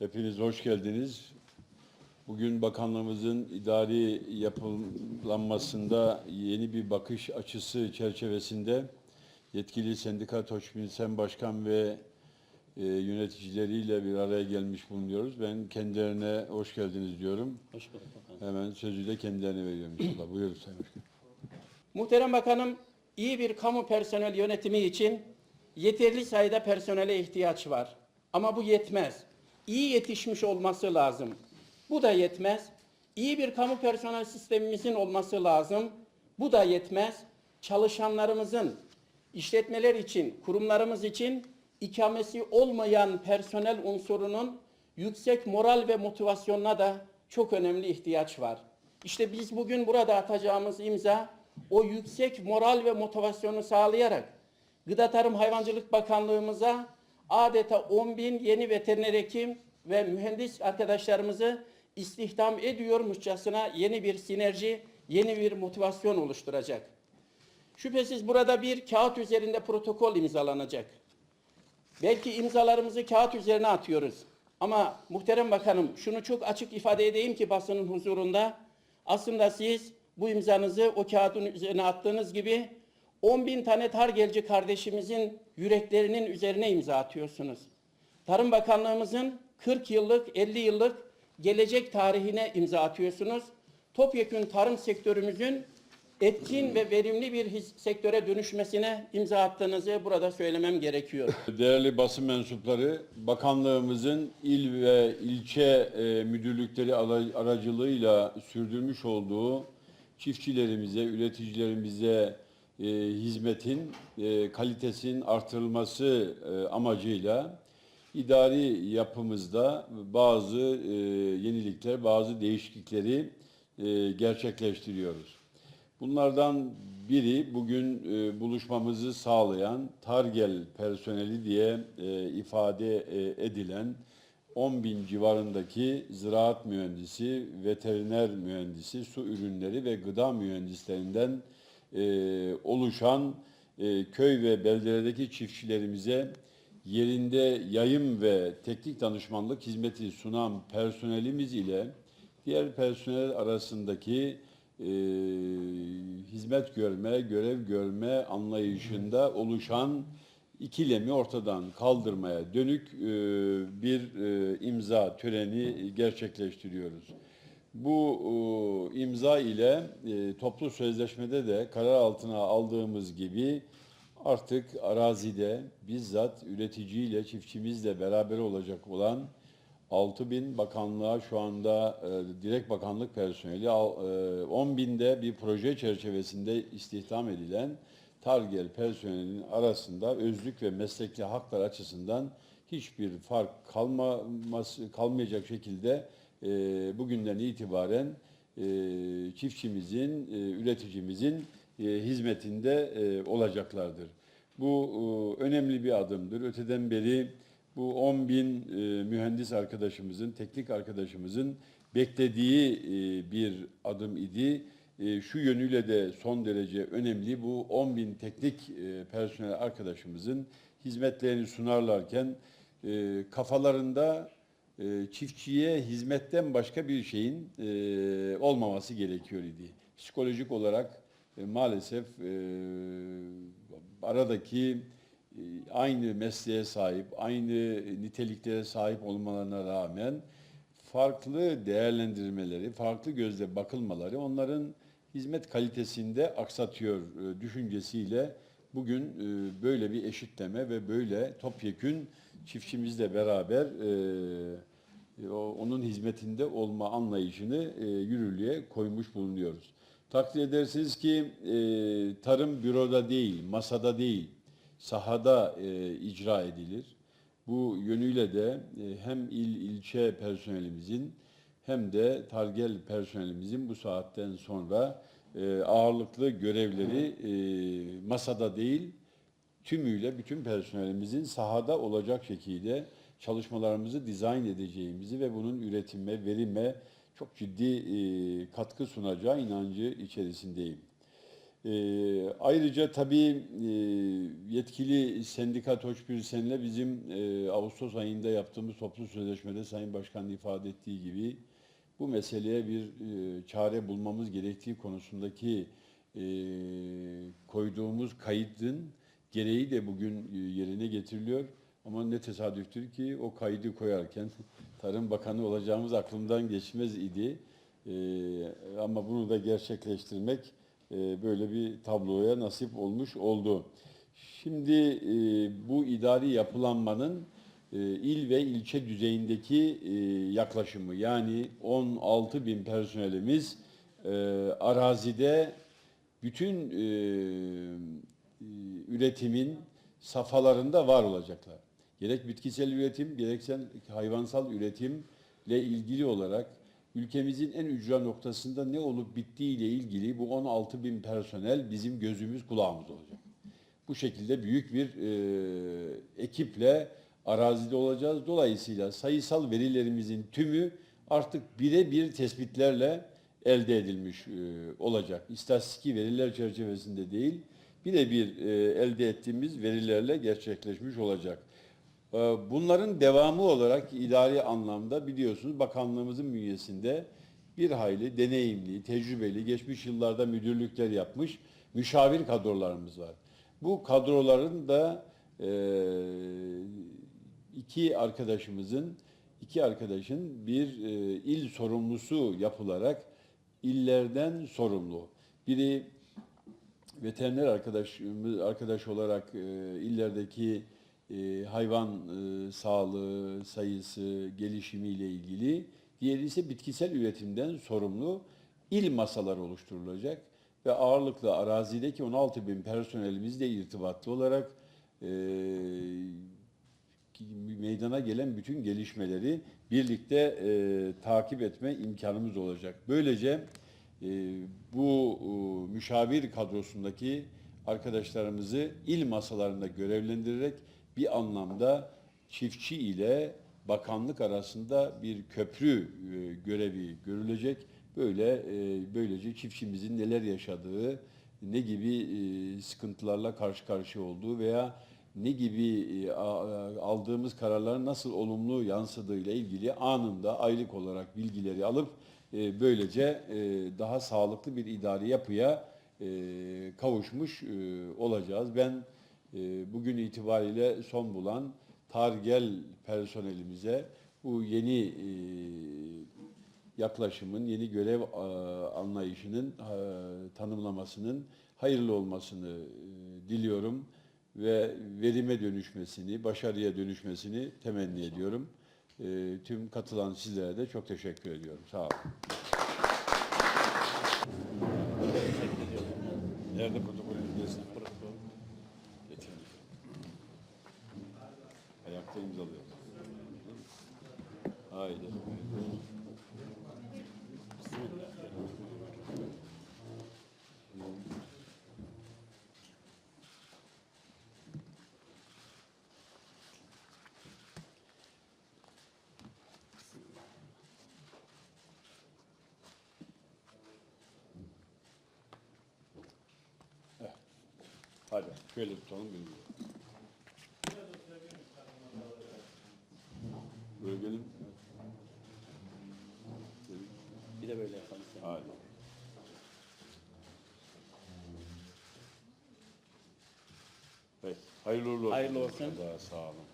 Hepiniz hoş geldiniz. Bugün bakanlığımızın idari yapılanmasında yeni bir bakış açısı çerçevesinde yetkili sendika Toçbilsen Başkan ve e, yöneticileriyle bir araya gelmiş bulunuyoruz. Ben kendilerine hoş geldiniz diyorum. Hoş bulduk bakanım. Hemen sözü de kendilerine veriyorum inşallah. Buyurun Sayın Başkan. Muhterem Bakanım, iyi bir kamu personel yönetimi için yeterli sayıda personele ihtiyaç var. Ama bu yetmez. İyi yetişmiş olması lazım. Bu da yetmez. İyi bir kamu personel sistemimizin olması lazım. Bu da yetmez. Çalışanlarımızın işletmeler için, kurumlarımız için ikamesi olmayan personel unsurunun yüksek moral ve motivasyonuna da çok önemli ihtiyaç var. İşte biz bugün burada atacağımız imza o yüksek moral ve motivasyonu sağlayarak Gıda Tarım Hayvancılık Bakanlığımıza adeta 10 bin yeni veteriner hekim ve mühendis arkadaşlarımızı istihdam ediyormuşçasına yeni bir sinerji, yeni bir motivasyon oluşturacak. Şüphesiz burada bir kağıt üzerinde protokol imzalanacak. Belki imzalarımızı kağıt üzerine atıyoruz. Ama muhterem bakanım şunu çok açık ifade edeyim ki basının huzurunda aslında siz bu imzanızı o kağıdın üzerine attığınız gibi 10 bin tane targelci kardeşimizin yüreklerinin üzerine imza atıyorsunuz. Tarım Bakanlığımızın 40 yıllık, 50 yıllık gelecek tarihine imza atıyorsunuz. Topyekün tarım sektörümüzün etkin ve verimli bir sektöre dönüşmesine imza attığınızı burada söylemem gerekiyor. Değerli basın mensupları, bakanlığımızın il ve ilçe e, müdürlükleri aracılığıyla sürdürmüş olduğu çiftçilerimize, üreticilerimize e, hizmetin e, kalitesinin artırılması amacıyla idari yapımızda bazı e, yenilikler, bazı değişiklikleri e, gerçekleştiriyoruz. Bunlardan biri bugün e, buluşmamızı sağlayan Targel personeli diye e, ifade e, edilen 10 bin civarındaki ziraat mühendisi, veteriner mühendisi, su ürünleri ve gıda mühendislerinden e, oluşan e, köy ve beldelerdeki çiftçilerimize yerinde yayım ve teknik danışmanlık hizmeti sunan personelimiz ile diğer personel arasındaki e, hizmet görme, görev görme anlayışında oluşan ikilemi ortadan kaldırmaya dönük e, bir e, imza töreni gerçekleştiriyoruz. Bu e, imza ile e, toplu sözleşmede de karar altına aldığımız gibi artık arazide bizzat üreticiyle, çiftçimizle beraber olacak olan 6 bin bakanlığa şu anda e, direkt bakanlık personeli, e, 10 binde bir proje çerçevesinde istihdam edilen Targel personelinin arasında özlük ve meslekli haklar açısından hiçbir fark kalmaması, kalmayacak şekilde e, bugünden itibaren e, çiftçimizin, e, üreticimizin hizmetinde e, olacaklardır. Bu e, önemli bir adımdır. Öteden beri bu 10 bin e, mühendis arkadaşımızın, teknik arkadaşımızın beklediği e, bir adım idi. E, şu yönüyle de son derece önemli. Bu 10 bin teknik e, personel arkadaşımızın hizmetlerini sunarlarken e, kafalarında e, çiftçiye hizmetten başka bir şeyin e, olmaması gerekiyor idi. Psikolojik olarak e, maalesef e, aradaki e, aynı mesleğe sahip, aynı niteliklere sahip olmalarına rağmen farklı değerlendirmeleri, farklı gözle bakılmaları onların hizmet kalitesinde aksatıyor düşüncesiyle bugün böyle bir eşitleme ve böyle topyekün çiftçimizle beraber onun hizmetinde olma anlayışını yürürlüğe koymuş bulunuyoruz. Takdir edersiniz ki e, tarım büroda değil, masada değil, sahada e, icra edilir. Bu yönüyle de e, hem il ilçe personelimizin hem de Targel personelimizin bu saatten sonra e, ağırlıklı görevleri e, masada değil, tümüyle bütün personelimizin sahada olacak şekilde çalışmalarımızı dizayn edeceğimizi ve bunun üretime, verime çok ciddi katkı sunacağı inancı içerisindeyim. E, ayrıca tabii e, yetkili sendika Toçbir Sen'le bizim e, Ağustos ayında yaptığımız toplu sözleşmede Sayın Başkan ifade ettiği gibi bu meseleye bir e, çare bulmamız gerektiği konusundaki e, koyduğumuz kaydın gereği de bugün yerine getiriliyor. Ama ne tesadüftür ki o kaydı koyarken Tarım Bakanı olacağımız aklımdan geçmez idi. E, ama bunu da gerçekleştirmek e, böyle bir tabloya nasip olmuş oldu. Şimdi e, bu idari yapılanmanın e, il ve ilçe düzeyindeki e, yaklaşımı yani 16 bin personelimiz e, arazide bütün e, üretimin safhalarında var olacaklar. Gerek bitkisel üretim, gerekse hayvansal üretimle ilgili olarak ülkemizin en ücra noktasında ne olup bittiği ile ilgili bu 16 bin personel bizim gözümüz kulağımız olacak. Bu şekilde büyük bir e, ekiple arazide olacağız. Dolayısıyla sayısal verilerimizin tümü artık birebir tespitlerle elde edilmiş e, olacak. İstatistiki veriler çerçevesinde değil, birebir e, elde ettiğimiz verilerle gerçekleşmiş olacak. E, bunların devamı olarak idari anlamda biliyorsunuz bakanlığımızın bünyesinde bir hayli deneyimli, tecrübeli, geçmiş yıllarda müdürlükler yapmış müşavir kadrolarımız var. Bu kadroların da e, iki arkadaşımızın, iki arkadaşın bir e, il sorumlusu yapılarak illerden sorumlu. Biri veteriner arkadaşımız arkadaş olarak e, illerdeki e, hayvan e, sağlığı sayısı gelişimiyle ilgili, diğeri ise bitkisel üretimden sorumlu il masaları oluşturulacak ve ağırlıklı arazideki 16 bin personelimizle irtibatlı olarak e, meydana gelen bütün gelişmeleri birlikte e, takip etme imkanımız olacak. Böylece e, bu e, müşavir kadrosundaki arkadaşlarımızı il masalarında görevlendirerek bir anlamda çiftçi ile bakanlık arasında bir köprü e, görevi görülecek. Böyle e, böylece çiftçimizin neler yaşadığı, ne gibi e, sıkıntılarla karşı karşıya olduğu veya ne gibi aldığımız kararların nasıl olumlu yansıdığıyla ilgili anında aylık olarak bilgileri alıp böylece daha sağlıklı bir idari yapıya kavuşmuş olacağız. Ben e, bugün itibariyle son bulan Targel personelimize bu yeni e, yaklaşımın, yeni görev e, anlayışının e, tanımlamasının hayırlı olmasını e, diliyorum ve verime dönüşmesini, başarıya dönüşmesini temenni ediyorum. E, Tüm katılan sizlere de çok teşekkür ediyorum. Sağ olun. Nerede protokol imzasını? Hadi şöyle tutalım bilmiyorum. Böyle gelin. Bir de böyle yapalım. Hadi. Evet. Hayırlı uğurlu olsun. Hayırlı olsun. Sağ olun.